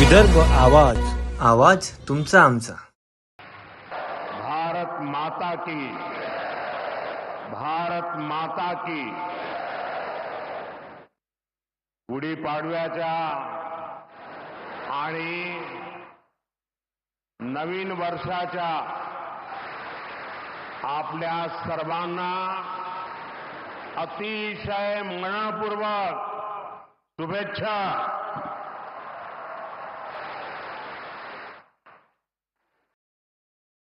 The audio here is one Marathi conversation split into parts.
विदर्भ आवाज आवाज तुमचा आमचा. भारत माता की भारत माता की. गुढीपाडव्याच्या आणि नवीन वर्षाच्या आपल्या सर्वांना अतिशय मनपूर्वक शुभेच्छा.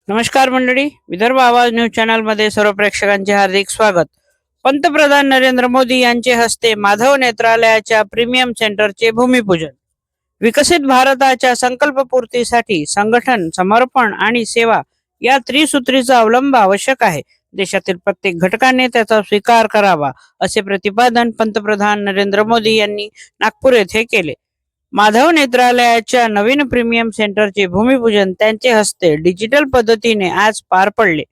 नमस्कार मंडळी विदर्भ आवाज न्यूज चॅनलमध्ये सर्व प्रेक्षकांचे हार्दिक स्वागत. पंतप्रधान नरेंद्र मोदी यांचे हस्ते माधव नेत्रालयाच्या प्रीमियम सेंटरचे भूमिपूजन. विकसित भारताच्या संकल्पपूर्तीसाठी संघटन समर्पण आणि सेवा या त्रिसूत्रीचा अवलंब आवश्यक आहे. देशातील प्रत्येक घटकाने त्याचा स्वीकार करावा असे प्रतिपादन पंतप्रधान नरेंद्र मोदी यांनी नागपूर येथे केले. माधव नेत्रालयाच्या नवीन प्रीमियम सेंटरचे भूमिपूजन त्यांचे हस्ते डिजिटल पद्धतीने आज पार पडले.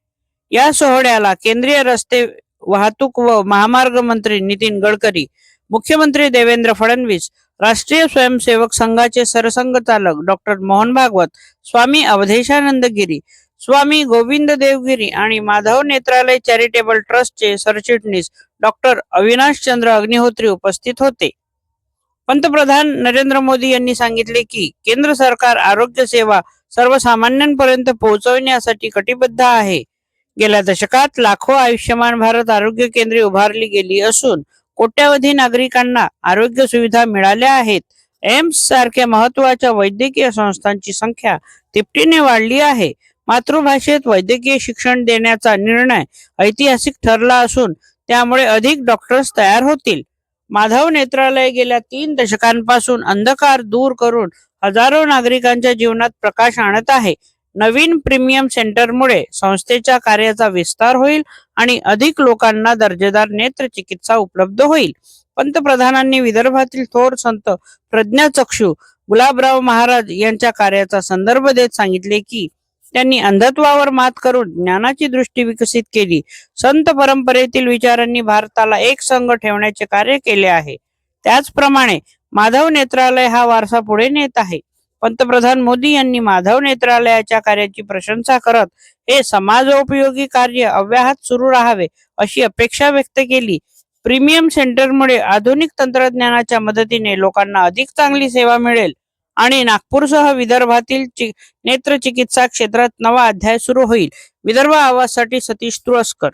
या सोहळ्याला केंद्रीय रस्ते वाहतूक व महामार्ग मंत्री नितीन गडकरी मुख्यमंत्री देवेंद्र फडणवीस राष्ट्रीय स्वयंसेवक संघाचे सरसंघचालक डॉक्टर मोहन भागवत स्वामी अवधेशानंद गिरी स्वामी गोविंद देवगिरी आणि माधव नेत्रालय चॅरिटेबल ट्रस्टचे सरचिटणीस डॉक्टर अविनाश चंद्र अग्निहोत्री उपस्थित होते. पंतप्रधान नरेंद्र मोदी यांनी सांगितले की केंद्र सरकार आरोग्य सेवा सर्वसामान्यांपर्यंत पोहोचवण्यासाठी कटिबद्ध आहे. गेल्या दशकात लाखो आयुष्यमान भारत आरोग्य केंद्रे उभारली गेली असून कोट्यावधी नागरिकांना आरोग्य सुविधा मिळाल्या आहेत. एम्स सारख्या महत्त्वाच्या वैद्यकीय संस्थांची संख्या तिपटीने वाढली आहे. मातृभाषेत वैद्यकीय शिक्षण देण्याचा निर्णय ऐतिहासिक ठरला असून त्यामुळे अधिक डॉक्टर्स तयार होतील. माधव नेत्रालय गेल्या तीन दशकांपासून अंधकार दूर करून हजारो नागरिकांच्या जीवनात प्रकाश आणत आहे. नवीन प्रीमियम सेंटरमुळे संस्थेच्या कार्याचा विस्तार होईल आणि अधिक लोकांना दर्जेदार नेत्र चिकित्सा उपलब्ध होईल. पंतप्रधानांनी विदर्भातील थोर संत प्रज्ञाचक्षू गुलाबराव महाराज यांच्या कार्याचा संदर्भ देत सांगितले की त्यांनी अंधत्वावर मात करून ज्ञानाची दृष्टी विकसित केली. संत परंपरेतील विचारांनी भारताला एक संघ ठेवण्याचे कार्य केले आहे. त्याचप्रमाणे माधव नेत्रालय हा वारसा पुढे नेत आहे. पंतप्रधान मोदी यांनी माधव नेत्रालयाच्या कार्याची प्रशंसा करत हे समाजोपयोगी कार्य अव्याहत सुरू राहावे अशी अपेक्षा व्यक्त केली. प्रीमियम सेंटरमुळे आधुनिक तंत्रज्ञानाच्या मदतीने लोकांना अधिक चांगली सेवा मिळेल. आणि नागपूरसह विदर्भातील चि- नेत्र चिकित्सा क्षेत्रात नवा अध्याय सुरू होईल. विदर्भ आवाजसाठी सतीश तुळसकर.